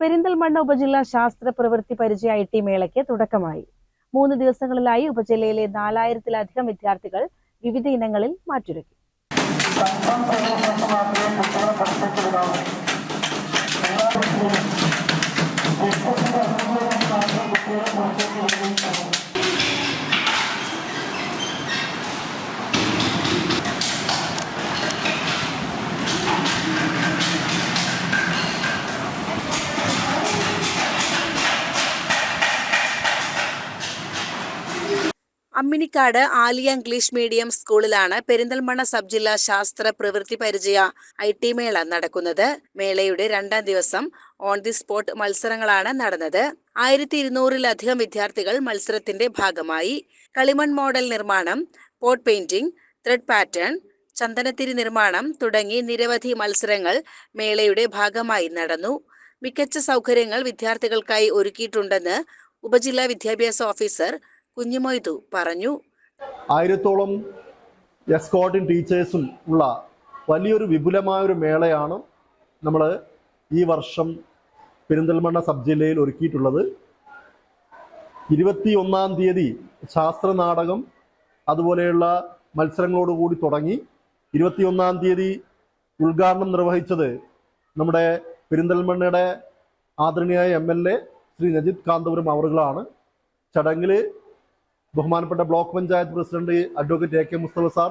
പെരിന്തൽമണ്ണ ഉപജില്ലാ ശാസ്ത്ര പ്രവൃത്തി പരിചയ ഐ ടി മേളയ്ക്ക് തുടക്കമായി. മൂന്ന് ദിവസങ്ങളിലായി ഉപജില്ലയിലെ നാലായിരത്തിലധികം വിദ്യാർത്ഥികൾ വിവിധ ഇനങ്ങളിൽ മാറ്റുരയ്ക്കും അമ്മിനിക്കാട് ആലിയ ഇംഗ്ലീഷ് മീഡിയം സ്കൂളിലാണ് പെരിന്തൽമണ്ണ സബ് ജില്ലാ ശാസ്ത്ര പ്രവൃത്തി പരിചയ ഐ ടി മേള നടക്കുന്നത്. മേളയുടെ രണ്ടാം ദിവസം ഓൺ ദി സ്പോട്ട് മത്സരങ്ങളാണ് നടന്നത്. ആയിരത്തി ഇരുന്നൂറിലധികം വിദ്യാർത്ഥികൾ മത്സരത്തിന്റെ ഭാഗമായി. കളിമൺ മോഡൽ നിർമ്മാണം പോട്ട് പെയിന്റിംഗ് ത്രെഡ് പാറ്റേൺ ചന്ദനത്തിരി നിർമ്മാണം തുടങ്ങി നിരവധി മത്സരങ്ങൾ മേളയുടെ ഭാഗമായി നടന്നു. മികച്ച സൗകര്യങ്ങൾ വിദ്യാർത്ഥികൾക്കായി ഒരുക്കിയിട്ടുണ്ടെന്ന് ഉപജില്ലാ വിദ്യാഭ്യാസ ഓഫീസർ കുഞ്ഞുമൊയ്തു പറഞ്ഞു. ആയിരത്തോളം എസ്കോട്ടിൻ ടീച്ചേഴ്സും ഉള്ള വലിയൊരു വിപുലമായ ഒരു മേളയാണ് നമ്മൾ ഈ വർഷം പെരിന്തൽമണ്ണ സബ് ജില്ലയിൽ ഒരുക്കിയിട്ടുള്ളത്. ഇരുപത്തി ഒന്നാം തീയതി ശാസ്ത്ര നാടകം അതുപോലെയുള്ള മത്സരങ്ങളോടുകൂടി തുടങ്ങി. ഇരുപത്തിയൊന്നാം തീയതി ഉദ്ഘാടനം നിർവഹിച്ചത് നമ്മുടെ പെരിന്തൽമണ്ണയുടെ ആദരണീയായ M L A Shri Najith Kanthapuram അവറുകളാണ്. ചടങ്ങിൽ ബഹുമാനപ്പെട്ട block panchayat president advocate A K Musthafa sir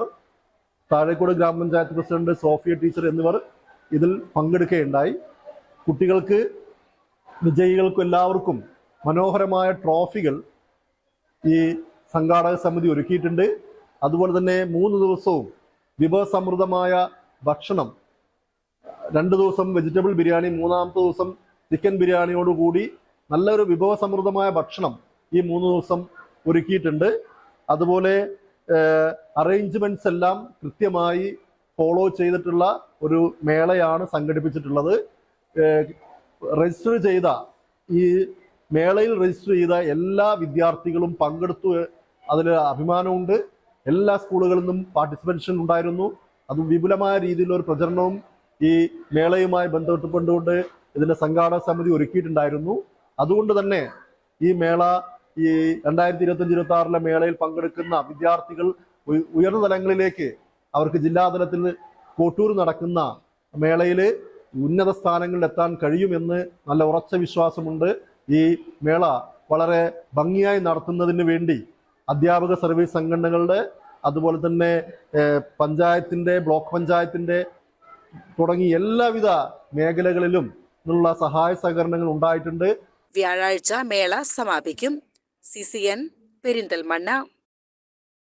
Thazhekode ഗ്രാമപഞ്ചായത്ത് പ്രസിഡന്റ് സോഫിയ ടീച്ചർ എന്നിവർ ഇതിൽ പങ്കെടുക്കുകയുണ്ടായി. കുട്ടികൾക്ക് വിജയികൾക്കും എല്ലാവർക്കും മനോഹരമായ ട്രോഫികൾ ഈ സംഘാടക സമിതി ഒരുക്കിയിട്ടുണ്ട്. അതുപോലെ തന്നെ മൂന്ന് ദിവസവും വിഭവസമൃദ്ധമായ ഭക്ഷണം രണ്ട് ദിവസം വെജിറ്റബിൾ ബിരിയാണി മൂന്നാമത്തെ ദിവസം ചിക്കൻ ബിരിയാണിയോടുകൂടി നല്ലൊരു വിഭവസമൃദ്ധമായ ഭക്ഷണം ഈ മൂന്ന് ദിവസം ഒരുക്കിയിട്ടുണ്ട്. അതുപോലെ അറേഞ്ച്മെന്റ്സ് എല്ലാം കൃത്യമായി ഫോളോ ചെയ്തിട്ടുള്ള ഒരു മേളയാണ് സംഘടിപ്പിച്ചിട്ടുള്ളത്. രജിസ്റ്റർ ചെയ്ത ഈ മേളയിൽ രജിസ്റ്റർ ചെയ്ത എല്ലാ വിദ്യാർത്ഥികളും പങ്കെടുത്തു. അതിൽ അഭിമാനമുണ്ട്. എല്ലാ സ്കൂളുകളിൽ നിന്നും പാർട്ടിസിപ്പേഷൻ ഉണ്ടായിരുന്നു. അത് വിപുലമായ രീതിയിലൊരു പ്രചരണവും ഈ മേളയുമായി ബന്ധപ്പെട്ടുകൊണ്ട് ഇതിന്റെ സംഘാടക സമിതി ഒരുക്കിയിട്ടുണ്ടായിരുന്നു. അതുകൊണ്ട് തന്നെ ഈ മേള ഈ രണ്ടായിരത്തി ഇരുപത്തഞ്ച് ഇരുപത്തി ആറിലെ മേളയിൽ പങ്കെടുക്കുന്ന വിദ്യാർത്ഥികൾ ഉയർന്ന തലങ്ങളിലേക്ക് അവർക്ക് ജില്ലാതലത്തിൽ കോട്ടൂർ നടക്കുന്ന മേളയിൽ ഉന്നത സ്ഥാനങ്ങളിൽ എത്താൻ കഴിയുമെന്ന് നല്ല ഉറച്ച വിശ്വാസമുണ്ട്. ഈ മേള വളരെ ഭംഗിയായി നടത്തുന്നതിന് വേണ്ടി അധ്യാപക സർവീസ് സംഘടനകളുടെ അതുപോലെ തന്നെ പഞ്ചായത്തിന്റെ ബ്ലോക്ക് പഞ്ചായത്തിന്റെ തുടങ്ങി എല്ലാവിധ മേഖലകളിലും ഉള്ള സഹായ സഹകരണങ്ങൾ ഉണ്ടായിട്ടുണ്ട്. വ്യാഴാഴ്ച മേള സമാപിക്കും. சிசியன் பெரிந்தல் மன்னா.